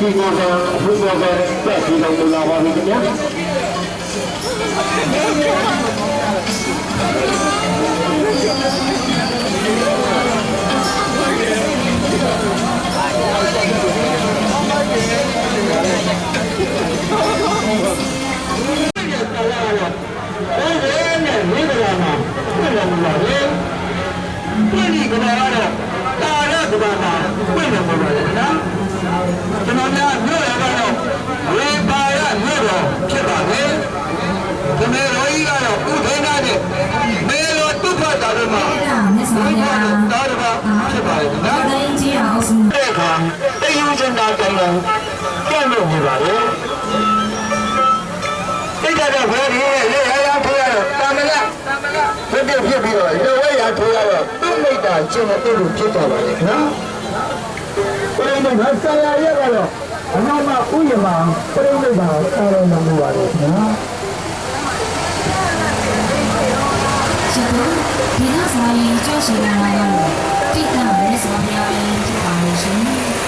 ဒီကောကဘုရားကတက်ပြီးတော့လာပါပြီခင်ဗျာပြည့်ဒီကဘာကတော့တာရကဘာမှာပြည့်နေမှာပါလေနော်ကျွန်တော်များမြို့ရကတော့ဝေပါရမြို့တော်ဖြစ်ပါလေဒီမေရောကြီးကတော့ဥထိန်းထားတဲ့မေလိုတုဖတ်တာတွေမှာ မြတ်စွာဘုရား တာရပါဖြစ်ပါလေနော် တိုင်းကြီးအောင်စု တဲ့အခါ တရားစင်တာကြောင့်ကျင့်လို့ပြပါလေတိတ်တဲ့ဘယ်ဒီလေရရထိုးရတော့တာမလားဖြစ်ဖြစ်ဖြစ်ပြီးတော့ရေဝဲရထိုးရတော့သူ့မိတ်တာကျင့်တဲ့လူဖြစ်သွားပါလေနော်ပရိနိဗ္ဗာန်ဆရာရကတော့အနောက်မှာဥယျာဉ်ပရိနိဗ္ဗာန်ဆရာတော်မူပါလေခင်ဗျာရှင်တို့ဒီကစားရင်ကြောက်ရှင်လာတော့တိတ်ကမြတ်စွာဘုရားရဲ့ဖြစ်ပါလို့ရှင်ဟုတ်ကဲ့ပါဘုရားဖြစ်ပါဖြစ်ပါလို့ရှင်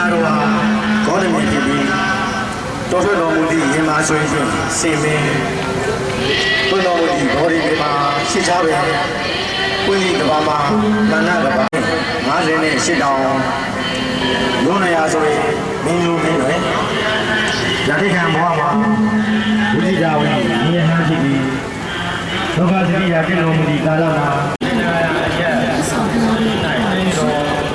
ကျင်းရတော်ဟာဂေါတမီဖြစ်ပြီးတော်ထွက်တော်မူသည့်ရင်မာဆွေဖြင့်စင်မင်းဘုတော်မူသည့်ဘောဒီမေမှာရှစ်ချပဲပွင့်ကြီးကဘာမှာနာနာကဘာ90နဲ့ရှစ်တောင်လုံးနေရဆိုရင်မင်းလူမင်းတွေရတိခံဘဝမှာဝိဇိတာဝင်မြင်ဟန်းဖြစ်ပြီးဒုက္ခသတိရပြည့်တော်မူသည့်ကာလမှာ မြတ်စွာဘုရားရဲ့ဖြစ်ပါလို့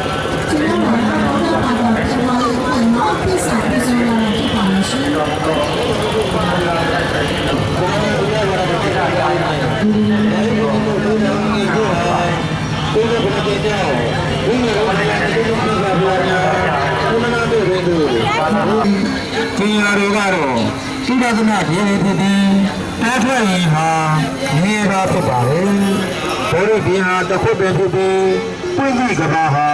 ရှင်ကျွန်တော်တို့ကတော့ဖြစ်ပါလို့နော်ပြည့်စုံပြည့်စုံလာဖြစ်ပါလို့ရှင် ကျင်ရတော်ကတော့သုဒ္ဓသနာပြေဖြစ်ပြီးတောထွက်ရင်ဟာနေပါဖြစ်ပါလေဘိုးရဒီဟာတစ်ခုပင်ဖြစ်ပြီးပွင့်ကြီးကဘာဟာ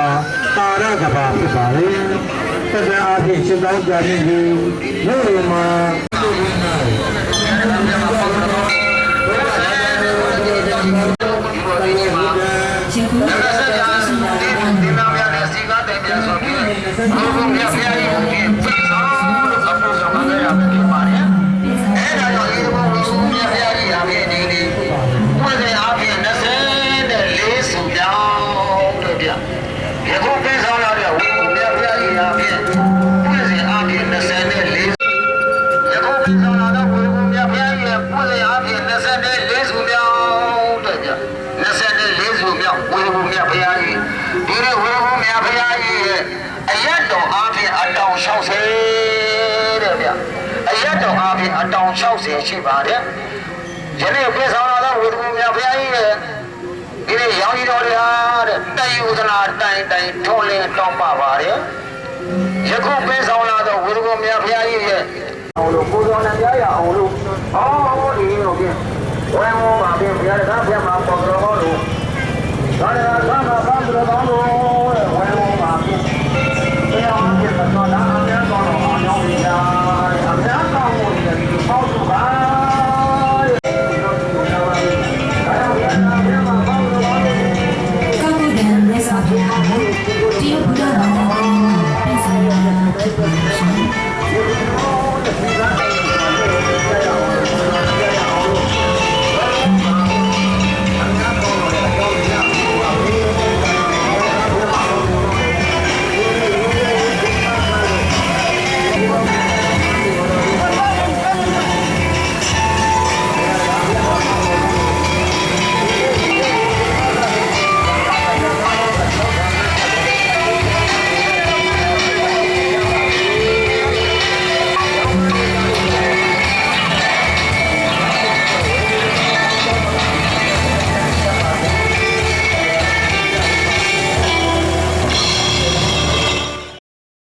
တာရကဘာဖြစ်ပါလေသက္ကအားဖြင့်ရှင်းကောင်းကြခြင်းဒီမြို့ရမှာ ရှင်တို့ ဒီနာမရတဲ့စီကားတိုင်ပြန်ဆို ပြီးဘုရားမြတ်ဖျားကြီးကို အယတ်တော်အားဖြင့်အတောင်60ရှိပါတယ်ယနေ့ပြေဆောင်လာတော့ဝိမြတ်ဖျားကြီးရဲ့ဒီနေ့ရောင်ကြီးတော်တွေဟာတဲ့တိုင်ဥဒနာတိုင်တိုင်ထုံးလင်းတောင်းပပါတယ်ယခုပေးဆောင်လာသောဝိရုမြတ်ဖျားကြီးရဲ့အောင်လို့ကိုယ်တော်နဲ့ကြားရအောင်လို့ဟောဒီလိုပြင်ဝဲမောပါပြင်ဘုရားတကားပြန်မှာပေါ်တော်ဟောလို့ဒါလည်းသာ